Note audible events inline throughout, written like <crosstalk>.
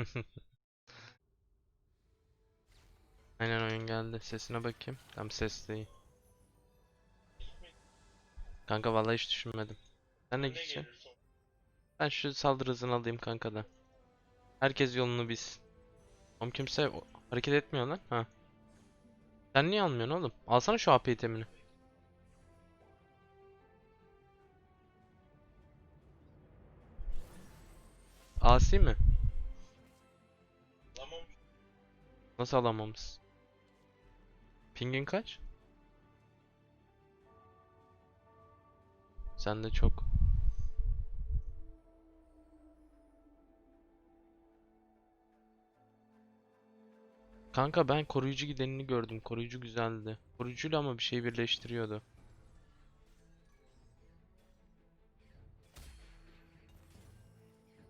<laughs> Aynen oyun geldi. Sesine bakayım. Tam ses değil. Kanka vallahi hiç düşünmedim. Sen ne gideceksin? Ben şu saldırı hızını alayım kanka da. Herkes yolunu bilsin. Oğlum kimse hareket etmiyor lan. Ha. Sen niye almıyorsun oğlum? Alsana şu AP itemini. Asi mi? Nasıl alamamız? Pingin kaç? Sen de çok. Kanka ben koruyucu gidenini gördüm. Koruyucu güzeldi. Koruyucuyla ama bir şey birleştiriyordu.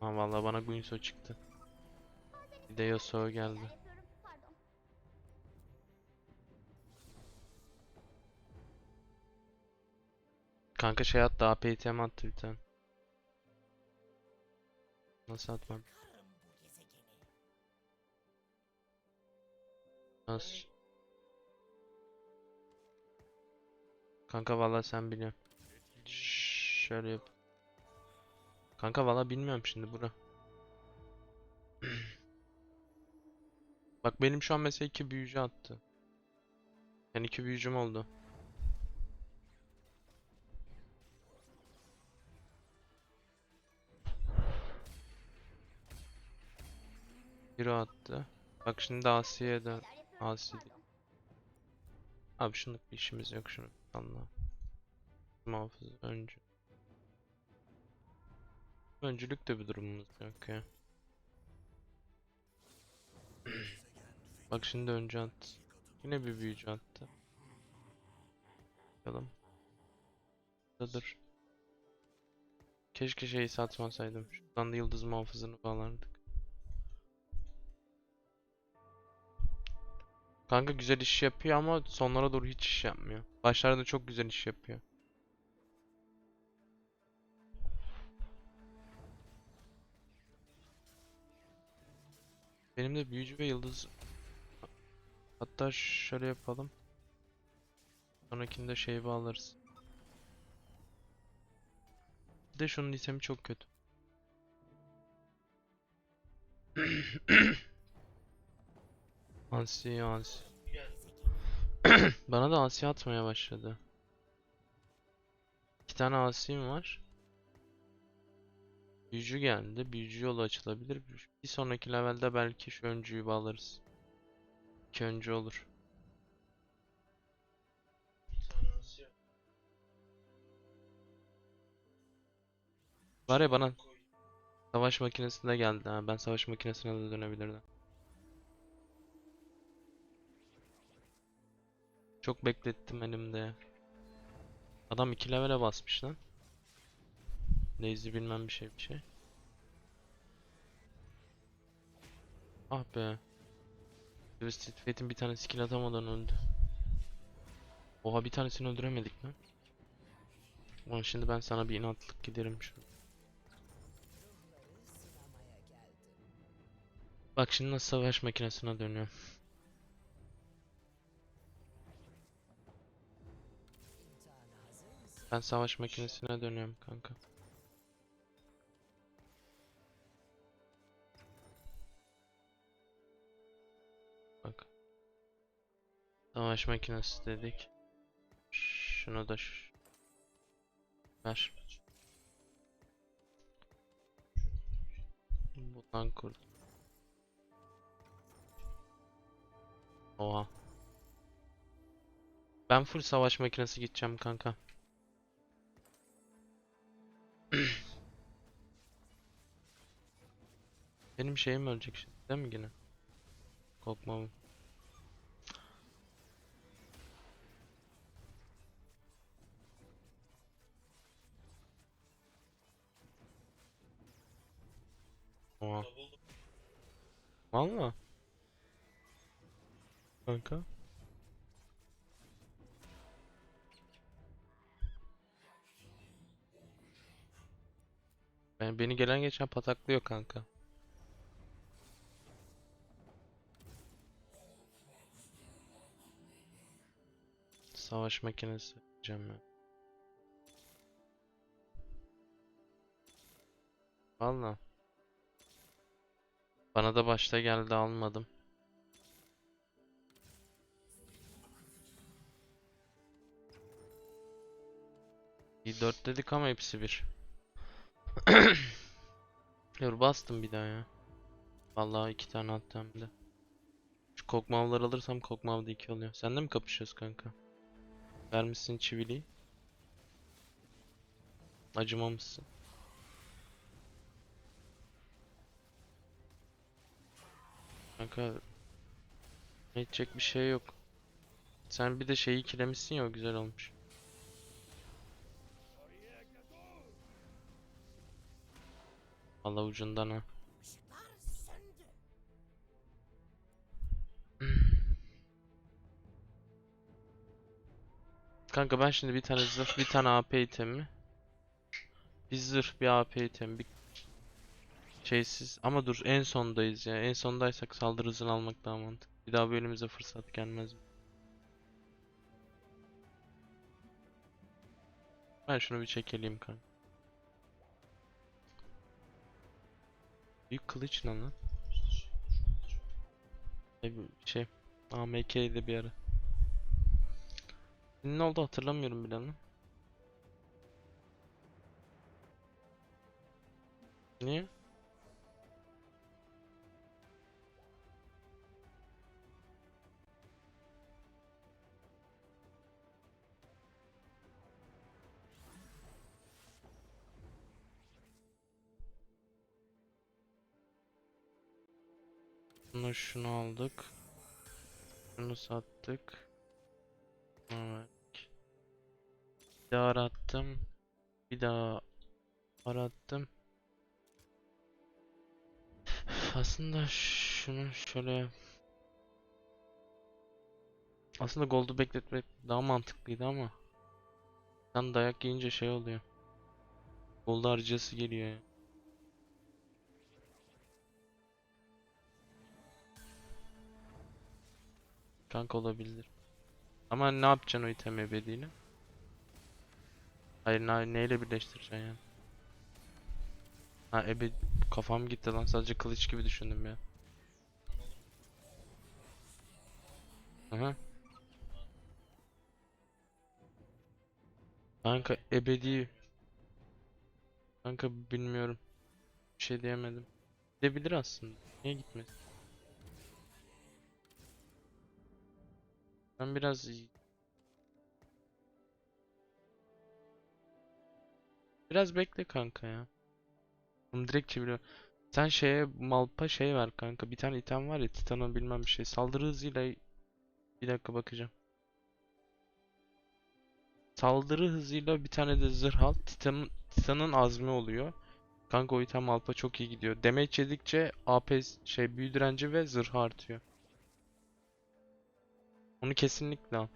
Ha vallahi bana Guinsoo çıktı. Bir de Yasuo geldi. Kanka şey attı AP item attı bir tane. Nasıl atmadı? Nasıl? Kanka vallahi sen biliyorsun. Şöyle yap. Kanka vallahi bilmiyorum şimdi bura. <clears throat> Bak benim şu an mesela iki büyücü attı. Yani iki büyücüm oldu. Biri attı. Bak şimdi Asiye de Neler yapıyorum? Asi Pardon. Abi şunluk bir işimiz yok şunu Allah. Muhafız öncü. Öncülük de bir durumumuz yok ya. <clears throat> Bak şimdi öncü attı. Yine bir büyücü attı. Bakalım. Dur. Keşke şeyi satmasaydım. Şuradan da yıldız muhafızını bağlardık. Kanka güzel iş yapıyor ama sonlara doğru hiç iş yapmıyor. Başlarda çok güzel iş yapıyor. Benim de büyücü ve yıldız hatta şöyle yapalım. Sonrakinde şey bağlarız. Bir de şunun itemi çok kötü. <coughs> Ansi ansi. <clears throat> Bana da asi atmaya başladı. İki tane asim var. Büyücü geldi. Büyücü yolu açılabilir. Bir sonraki levelde belki şu öncüyü bağlarız. İki öncü olur. Var ya bana savaş makinesinde geldi ha. Ben savaş makinesine de dönebilirdim. Çok beklettim elimde. Adam 2 levele basmış lan. Lazy bilmem bir şey bir şey. Ah be. Twisted Fate'in bir tane skill atamadan öldü. Oha bir tanesini öldüremedik lan. Ulan şimdi ben sana bir inatlık giderim şu. Bak şimdi nasıl savaş makinesine dönüyor. Ben savaş makinesine dönüyorum kanka. Bak. Savaş makinesi dedik. Şunu da şu. Ver. Bundan kur. Oha. Ben full savaş makinesi gideceğim kanka. <clears throat> Benim şeyim ölecek şimdi değil mi yine? Korkmam. Oha. Valla. Kanka. Yani beni gelen geçen pataklıyor kanka. Savaş makinesi diyeceğim ya. Valla. Bana da başta geldi almadım. Bir 4 dedik ama hepsi bir. <clears throat> Dur bastım bir daha ya. Vallahi iki tane attı hem de. Şu kokmavları alırsam kokmav da 2 oluyor. Sen de mi kapışıyoruz kanka? Vermişsin çiviliyi. Acımamışsın. Kanka edecek bir şey yok. Sen bir de şeyi ikilemişsin ya o güzel olmuş. Allah ucundan ha. Kanka ben şimdi bir tane zırh, bir tane AP itemi. Bir zırh, bir AP itemi, bir şeysiz. Ama dur en sondayız ya. En sondaysak saldırı hızını almak daha mantıklı. Bir daha bölümümüze fırsat gelmez. Ben şunu bir çekeleyim kanka. Büyük kılıç ne lan? Şey AMK'ydi bir ara. Ne oldu hatırlamıyorum bile lan. Niye? Bunu şunu aldık. Şunu sattık. Evet. Bir daha arattım. Bir daha arattım. Aslında şunu şöyle aslında gold'u bekletmek daha mantıklıydı ama sen dayak yiyince şey oluyor. Gold harcası geliyor ya. Kanka olabilir. Ama ne yapacaksın o item ebediğini? Hayır ne, neyle birleştireceksin yani? Ha ebe kafam gitti lan sadece kılıç gibi düşündüm ya. Aha. Kanka ebedi. Kanka bilmiyorum. Bir şey diyemedim. Gidebilir aslında. Niye gitmez? Ben biraz Biraz bekle kanka ya. Bunu direkt çeviriyor. Sen şeye Malpa şey ver kanka. Bir tane item var ya Titan'ın bilmem bir şey. Saldırı hızıyla bir dakika bakacağım. Saldırı hızıyla bir tane de zırh al. Titan'ın Titan'ın azmi oluyor. Kanka o item Malpa çok iyi gidiyor. Damage yedikçe AP şey büyü direnci ve zırh artıyor. Onu kesinlikle al.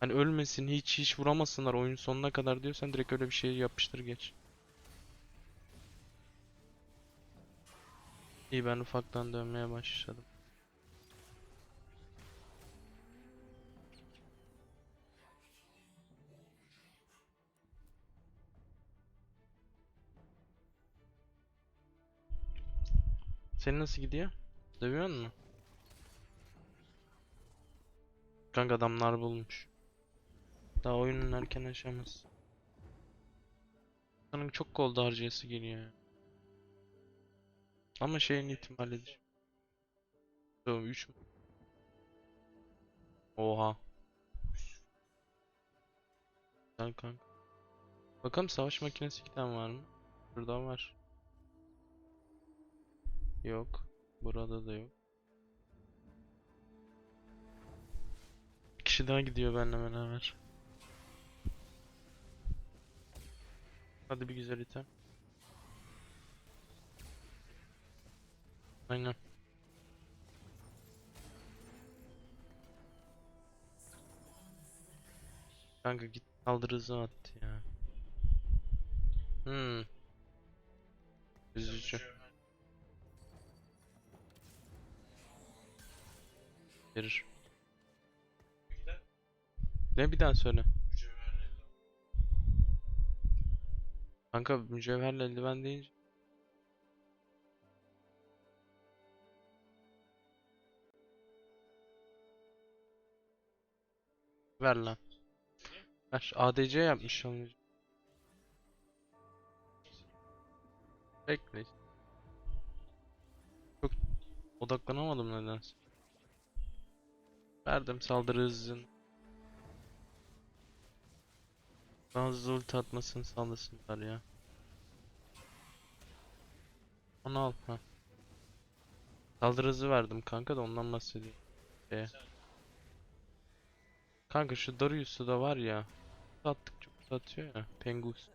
Hani ölmesin hiç hiç vuramasınlar oyun sonuna kadar diyorsan direkt öyle bir şey yapıştır geç. İyi ben ufaktan dönmeye başladım. Senin nasıl gidiyor? Dövüyor Kanka adamlar bulmuş. Daha oyunun erken aşaması. Sanırım çok gold harcayası geliyor. Ama şeyin ihtimalidir. Tamam 3 mü? Oha. Güzel kanka. Bakalım savaş makinesi tane var mı? Burada var. Yok. Burada da yok. Kişi daha gidiyor benimle beraber. Hadi bir güzel item. Aynen. Kanka git kaldır hızı attı ya. Hmm. Üzücü. Verir. Ne bir daha söyle. Kanka mücevherle eldiven deyince Ver lan. Ver. ADC yapmış onu. Bekle. Çok odaklanamadım nedense. Verdim saldırı hızını. Hızlı ulti atmasını sağlasınlar ya. Onu al ha. Saldırı hızı verdim kanka da ondan bahsedeyim. Şeye. Kanka şu Darius'u da var ya. Sattık çok satıyor ya. Pengus.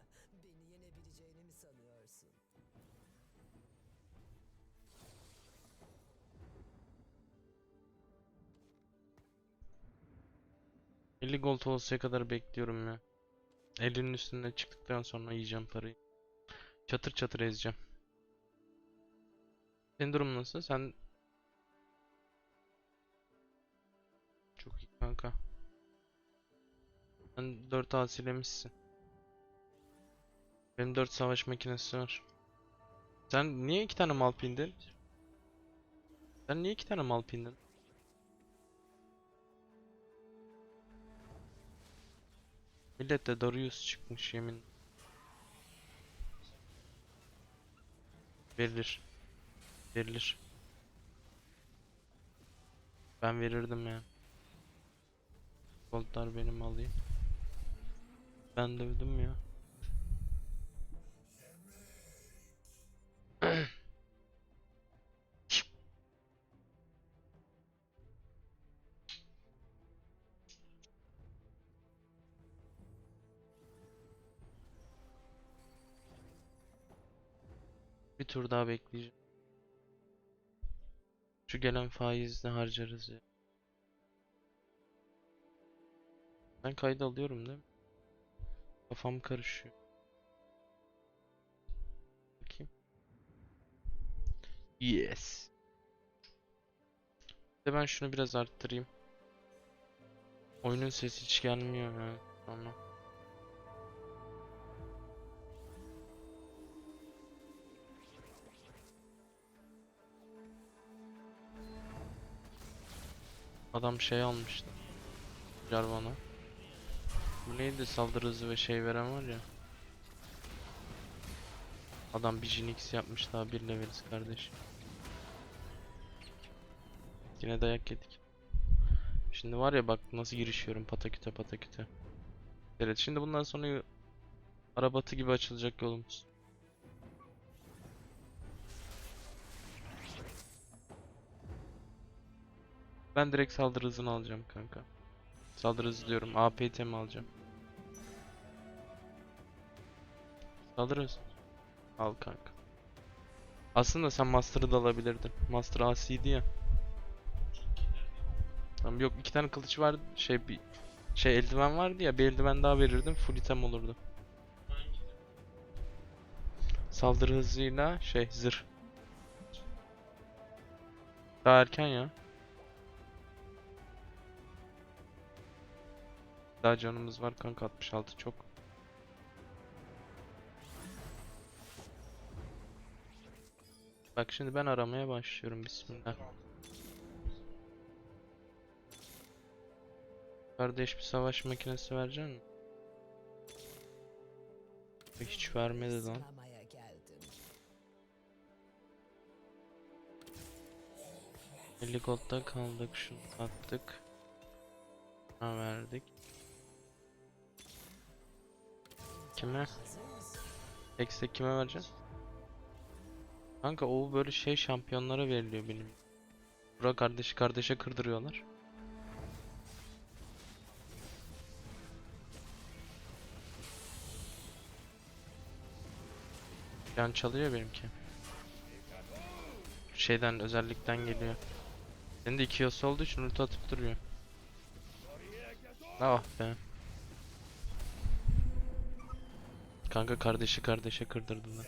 50 gold olsaya kadar bekliyorum ya. 50'nin üstüne çıktıktan sonra yiyeceğim parayı. Çatır çatır ezeceğim. Senin durum nasıl? Sen çok iyi kanka. Sen 4 asilemişsin. Benim 4 savaş makinesi var. Sen niye iki tane mal pindin? Sen niye iki tane mal pindin? Millette Darius çıkmış yemin. Verilir. Verilir. Ben verirdim ya. Goldlar benim alayım. Ben dövdüm ya. Bir tur daha bekleyeceğim. Şu gelen faizle harcarız ya. Ben kaydı alıyorum değil mi? Kafam karışıyor. Bakayım. Yes. De ben şunu biraz arttırayım. Oyunun sesi hiç gelmiyor ya. Tamam. Adam şey almıştı. Jarvan'a. Bu neydi saldırı hızı ve şey veren var ya. Adam bir Jinx yapmış daha bir leveliz kardeş. Yine dayak yedik. Şimdi var ya bak nasıl girişiyorum pataküte pataküte. Evet şimdi bundan sonra arabatı gibi açılacak yolumuz. Ben direkt saldırı hızını alacağım kanka. Saldırı hızı diyorum. APT mi alacağım? Saldırı hızı. Al kanka. Aslında sen Master'ı da alabilirdin. Master AC'ydi ya. Tamam yok iki tane kılıç var şey bir şey eldiven vardı ya bir eldiven daha verirdim full item olurdu. Saldırı hızıyla şey zırh. Daha erken ya. Daha canımız var kanka 66 çok. Bak şimdi ben aramaya başlıyorum bismillah. Kardeş bir savaş makinesi verecek misin? Hiç vermedi lan. Sıramaya geldim. 50 gold'da kaldık şunu attık. Ha verdik. Kime? Eksi kime vereceğim? Kanka o böyle şey şampiyonlara veriliyor benim. Bura kardeşi kardeşe kırdırıyorlar. Can çalıyor benimki. Şeyden özellikten geliyor. Senin de iki yası olduğu için ulti atıp duruyor. Ah be. Kanka kardeşi kardeşe kırdırdılar.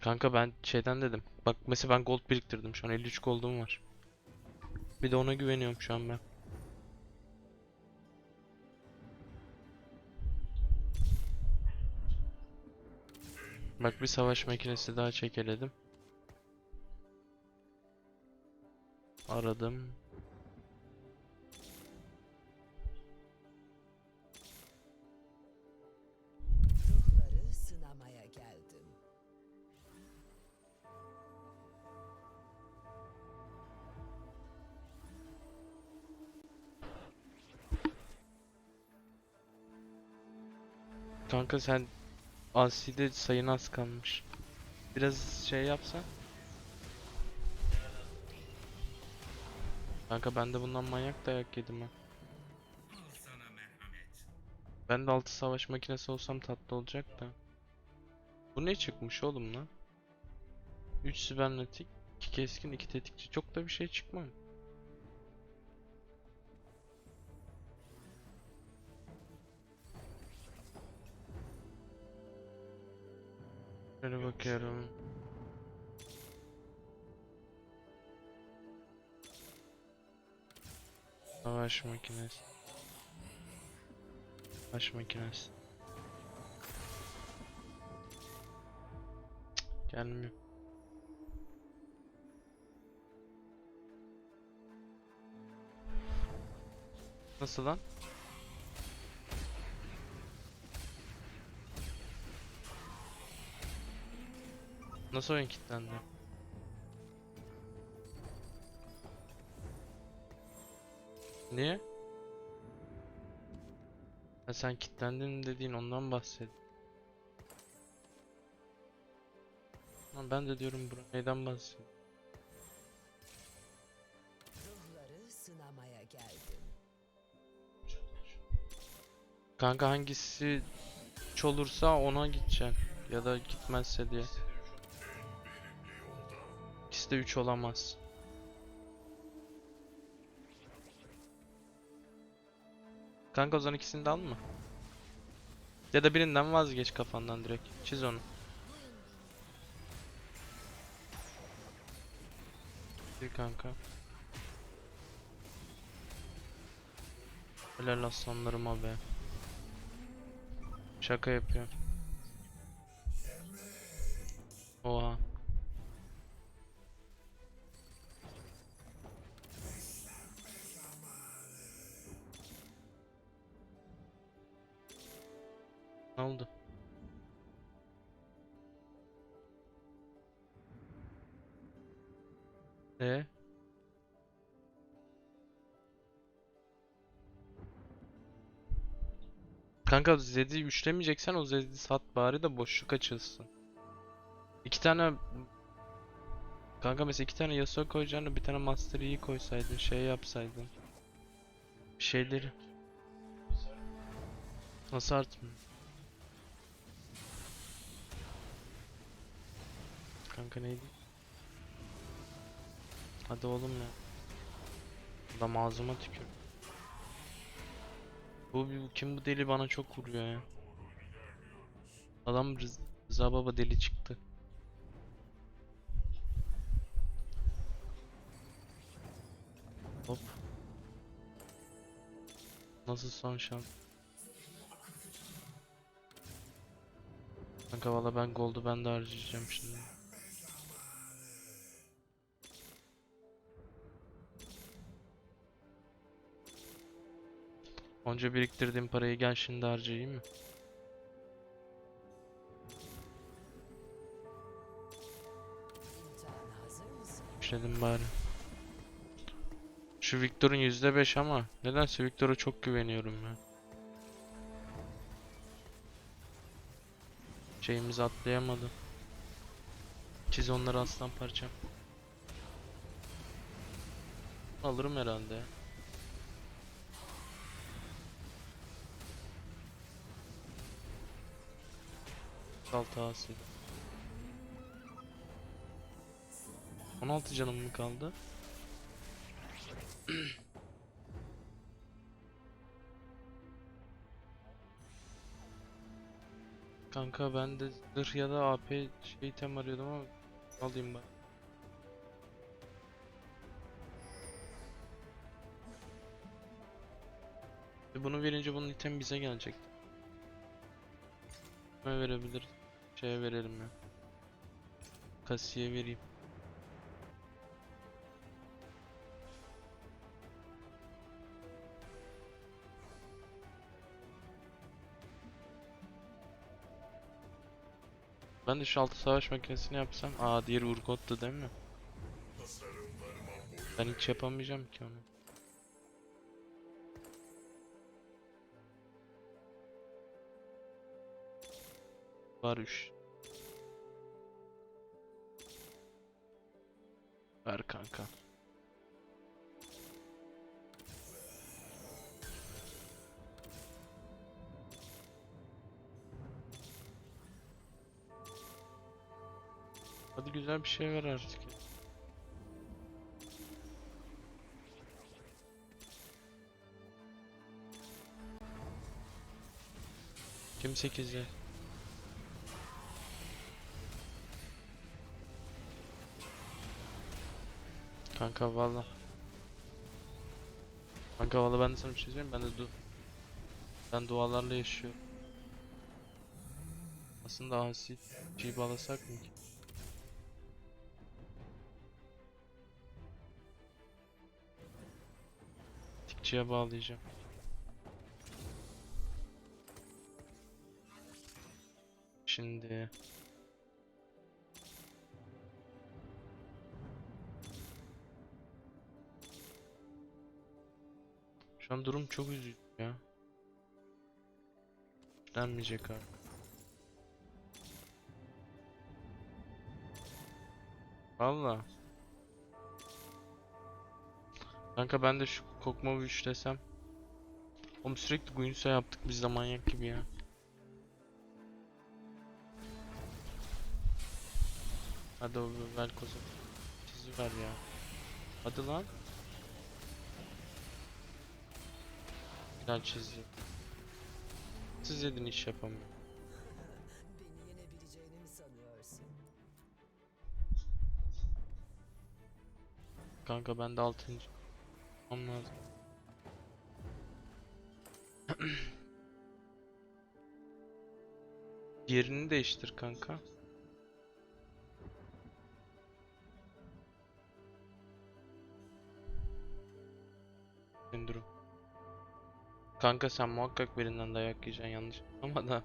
Kanka ben şeyden dedim. Bak mesela ben gold biriktirdim. Şu an 53 gold'um var. Bir de ona güveniyorum şu an ben. Bak bir savaş makinesi daha çekeledim. Aradım. Kanka sen Asi'de sayın az kalmış. Biraz şey yapsan. Kanka ben de bundan manyak dayak yedim ha. Ben de altı savaş makinesi olsam tatlı olacak da. Bu ne çıkmış oğlum lan? 3 sibernetik, 2 keskin, 2 tetikçi. Çok da bir şey çıkmam. Şöyle bakıyorum. Savaş makinesi. Savaş makinesi. Cık, Gelmiyor. Nasıl lan? Nasıl oyun kilitlendi? Niye? Ha sen kilitlendin dediğin ondan bahset. Ama ben de diyorum bura neyden bahsediyor? Ruhları sınamaya geldim. Kanka hangisi olursa ona gideceksin. Ya da gitmezse diye. De 3 olamaz. Kanka o zaman ikisini de alma. Ya da birinden vazgeç kafandan direkt. Çiz onu. Bir kanka. Helal aslanlarıma be. Şaka yapıyor. Oha. Ne oldu? E? Kanka Zed'i üçlemeyeceksen o Zed'i sat bari de boşluk açılsın. İki tane Kanka mesela iki tane Yasuo koyacağını bir tane Master Yi koysaydın şey yapsaydın. Bir şeyleri. Nasıl artmıyor? Kanka neydi? Hadi oğlum ya. Adam ağzıma tükür. Bu, kim bu deli bana çok vuruyor ya. Adam Rız- Rıza Baba deli çıktı. Hop. Nasıl son şans? Kanka valla ben gold'u ben de harcayacağım şimdi. Onca biriktirdiğim parayı gel şimdi harcayayım mı? İşledim bari. Şu Victor'un %5 ama nedense Victor'a çok güveniyorum ya. Şeyimizi atlayamadı. Çiz onları aslan parçam. Alırım herhalde. Salt ağası. 16 canım mı kaldı? <clears throat> Kanka ben de zırh ya da AP şey item arıyordum ama alayım ben. E bunu verince bunun item bize gelecek. Ne verebiliriz? Şeye verelim ya. Kasiye vereyim. Ben de şu altı savaş makinesini yapsam. Aa diğeri Urgot'tu değil mi? Ben hiç yapamayacağım ki onu. Var 3. Ver kanka. Hadi güzel bir şey ver artık. Kim 8'de? Kanka valla. Kanka valla ben de sana bir şey söyleyeyim ben de du ben dualarla yaşıyorum. Aslında asi şey bağlasak mı? Tikçiye bağlayacağım. Şimdi Şu an durum çok üzücü ya. Denmeyecek abi. Valla. Kanka ben de şu kokma desem. Oğlum sürekli Guinsoo yaptık biz de manyak gibi ya. Hadi o Velkoz'u çizi ver ya. Hadi lan. Güzel çizdi. Siz yedin iş yapamıyor. Kanka ben de 6. Olmam lazım. <clears throat> Yerini değiştir kanka. Kanka sen muhakkak birinden dayak yiyeceksin yanlış ama da.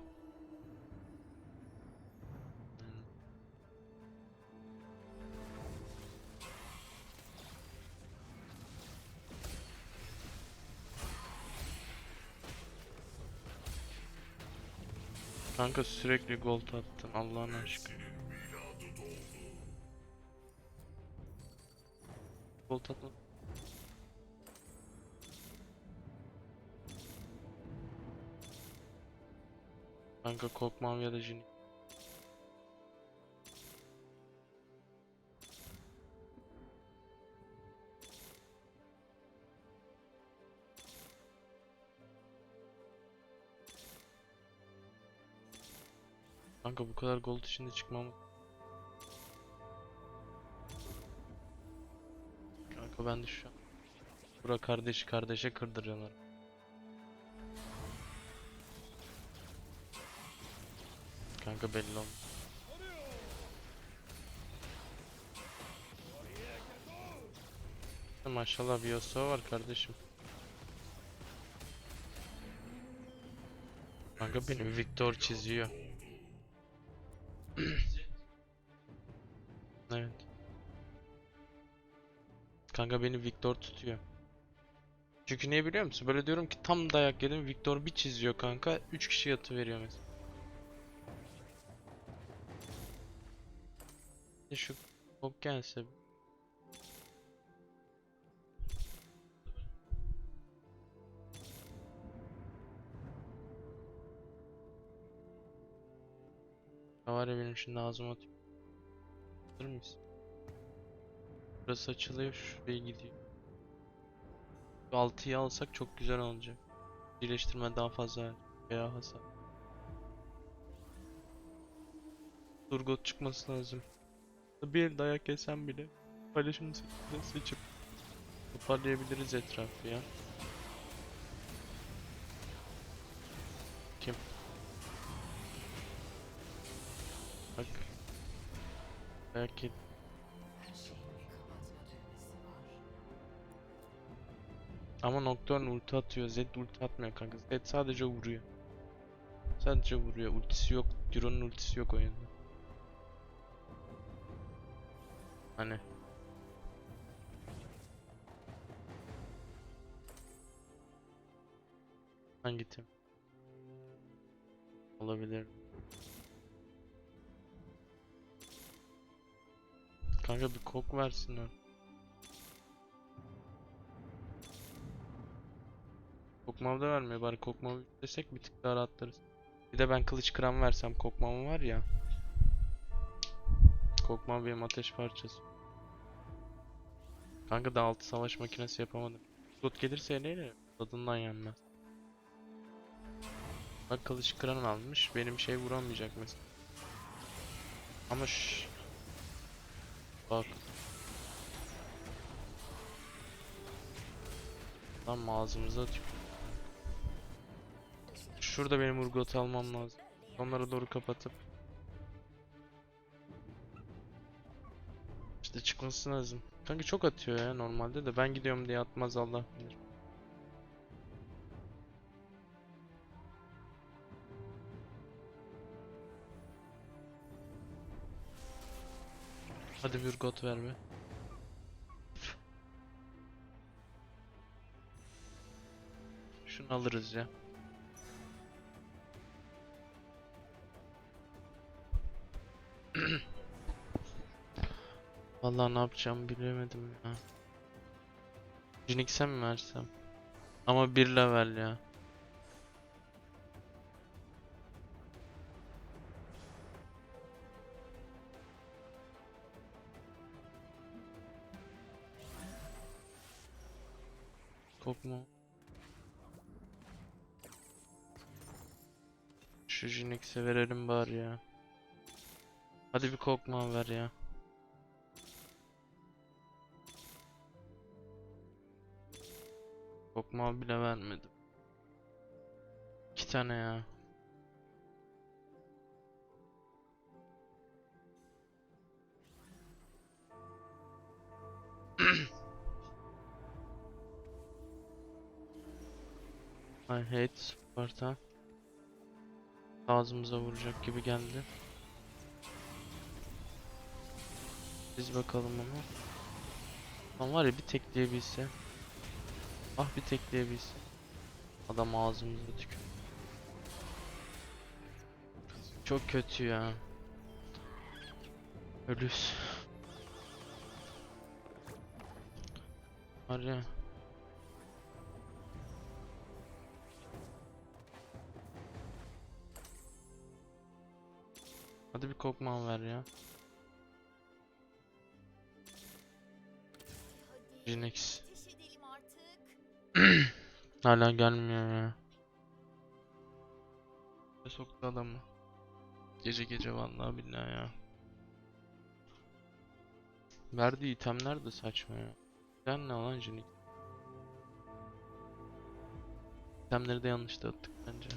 Kanka sürekli gol attın Allah'ın aşkına. Gol atma. Kanka korkmam ya da Jin. Kanka bu kadar gold içinde çıkmam. Kanka ben de şu an. Bura kardeşi kardeşe kırdırıyorlar. Kanka belli olmuş. Maşallah bir Yasuo var kardeşim. Kanka benim Victor çiziyor. <clears throat> evet. Kanka beni Victor tutuyor. Çünkü niye biliyor musun? Böyle diyorum ki tam dayak yedim Victor bir çiziyor kanka 3 kişi yatı veriyor mesela. Şu bok gelse var ya benim şimdi ağzıma. Hazır mıyız? Burası açılıyor şuraya gidiyor. Şu 6'yı alsak çok güzel olacak. Birleştirme daha fazla veya hasar. Turgot çıkması lazım. Bir dayak yesem bile paylaşım seçip toparlayabiliriz etrafı ya. Kim? Bak. Belki Ama Nocturne ulti atıyor. Z ulti atmıyor kanka. Z sadece vuruyor. Sadece vuruyor. Ultisi yok. Giron'un ultisi yok oyunda. Hani hangi tim? Olabilir. Kanka bir kok versinler. Kokmav da vermiyor bari kokmav desek bir tık daha rahatlarız. Bir de ben kılıç kıran versem kokmam var ya. Kokmav benim ateş parçası. Kanka da altı savaş makinesi yapamadım. Slot gelirse eleyle tadından yenmez. Bak kılıç kıran almış. Benim şey vuramayacak mesela. Ama şş. Bak. Lan ağzımıza tük. Şurada benim Urgot'u almam lazım. Onlara doğru kapatıp. İşte çıkması lazım. Kanka çok atıyor ya normalde de ben gidiyorum diye atmaz Allah bilir. Hadi bir got ver be. Şunu alırız ya. Vallahi ne yapacağımı bilemedim ya. Jinx'e mi versem? Ama bir level ya. Kokma. Şu Jinx'e verelim bari ya. Hadi bir kokma ver ya. Kokma bile vermedim. İki tane ya. <clears throat> I hate Sparta. Ağzımıza vuracak gibi geldi. Biz bakalım onu. Lan var ya bir tekleyebilse. Ah bir tekleyebilse. Adam ağzımıza tükür. Çok kötü ya. Ölüs. Ya. Hadi bir kokman ver ya. Hadi Hala gelmiyor ya. Soktu adamı? Gece gece vallahi billahi ya. Verdiği itemler de saçma ya. Sen ne lan Jinx? İtemleri de yanlış dağıttık bence.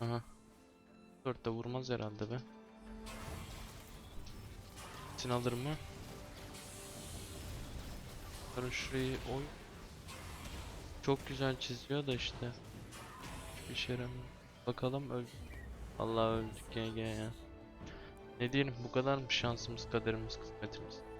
Aha. Dört de vurmaz herhalde be. Sin alır mı? Şurayı oy. Çok güzel çiziyor da işte. Bir şey. Bakalım öl. Allah öldük GG ya. Ne diyelim bu kadar mı şansımız, kaderimiz, kısmetimiz?